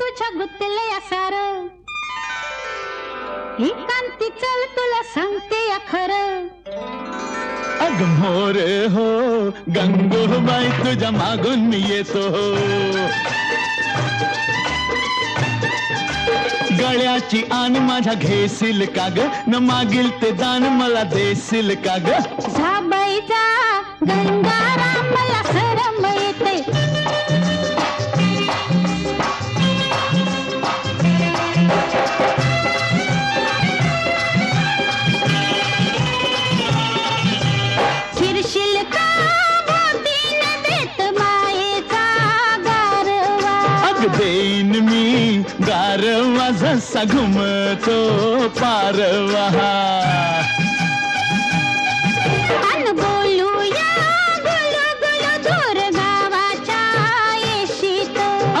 तुझ्या गुतले सार. ही कांती चल तुला सांगते या खरं अग मोरे हो गंगूबाई तुझ्या मागून मी येतो. गळ्याची आण माझ्या घेशील का ग? न मागील ते दान मला देशील का ग? मला सरम एक अग देईन मी गारवा जसा घुमतो पारवा.